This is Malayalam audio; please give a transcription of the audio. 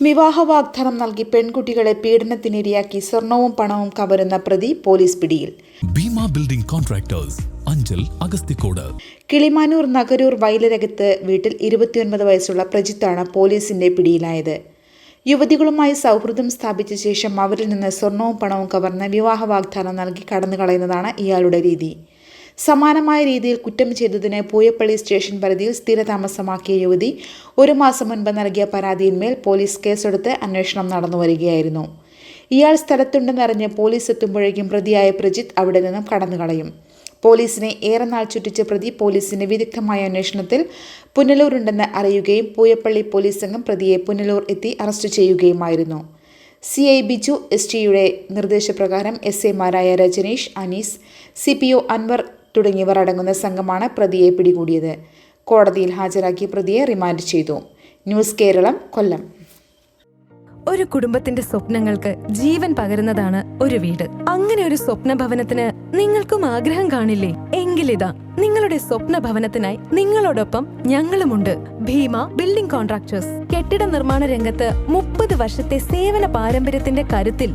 വിവാഹ വാഗ്ദാനം നൽകി പെൺകുട്ടികളെ പീഡനത്തിനിരയാക്കി സ്വർണവും പണവും കവരുന്ന പ്രതി പോലീസ് പിടിയിൽ. Bhima building contractors Anchal Agasthikode. Kilimanoor Nagaroor വയലരകത്ത് വീട്ടിൽ ഇരുപത്തിയൊൻപത് വയസ്സുള്ള പ്രജിത്താണ് പോലീസിന്റെ പിടിയിലായത്. യുവതികളുമായി സൗഹൃദം സ്ഥാപിച്ച ശേഷം അവരിൽ നിന്ന് സ്വർണവും പണവും കവർന്ന് വിവാഹ വാഗ്ദാനം നൽകി കടന്നുകളയുന്നതാണ് ഇയാളുടെ രീതി. സമാനമായ രീതിയിൽ കുറ്റം ചെയ്തതിന് പൂയപ്പള്ളി സ്റ്റേഷൻ പരിധിയിൽ സ്ഥിരതാമസമാക്കിയ യുവതി ഒരു മാസം മുൻപ് നൽകിയ പരാതിയിന്മേൽ പോലീസ് കേസെടുത്ത് അന്വേഷണം നടന്നു വരികയായിരുന്നു. ഇയാൾ സ്ഥലത്തുണ്ടെന്നറിഞ്ഞ് പോലീസ് എത്തുമ്പോഴേക്കും പ്രതിയായ പ്രജിത്ത് അവിടെ നിന്നും കടന്നുകളയും. പോലീസിനെ ഏറെ നാൾ ചുറ്റിച്ച പ്രതി പോലീസിന്റെ വിദഗ്ധമായ അന്വേഷണത്തിൽ പുനലൂരുണ്ടെന്ന് അറിയുകയും പൂയപ്പള്ളി പോലീസ് സംഘം പ്രതിയെ പുനലൂർ എത്തി അറസ്റ്റ് ചെയ്യുകയുമായിരുന്നു. സി ഐ ബിജു എസ് ടിയുടെ നിർദ്ദേശപ്രകാരം S എമാരായ Rajneesh Anees C P O Anwar തുടങ്ങിയവർ അടങ്ങുന്ന സംഘമാണ് പ്രതിയെ പിടികൂടിയത്. കോടതിയിൽ ഹാജരാക്കി പ്രതിയെ റിമാൻഡ് ചെയ്തു. ന്യൂസ് കേരളം കൊല്ലം. ഒരു കുടുംബത്തിന്റെ സ്വപ്നങ്ങൾക്ക് ജീവൻ പകരുന്നതാണ് ഒരു വീട്. അങ്ങനെ ഒരു സ്വപ്ന ഭവനത്തിന് നിങ്ങൾക്കും ആഗ്രഹം കാണില്ലേ? എങ്കിലിതാ നിങ്ങളുടെ സ്വപ്ന ഭവനത്തിനായി നിങ്ങളോടൊപ്പം ഞങ്ങളുമുണ്ട്. Bhima building contractors. കെട്ടിട നിർമ്മാണ രംഗത്ത് മുപ്പത് വർഷത്തെ സേവന പാരമ്പര്യത്തിന്റെ കരുത്തിൽ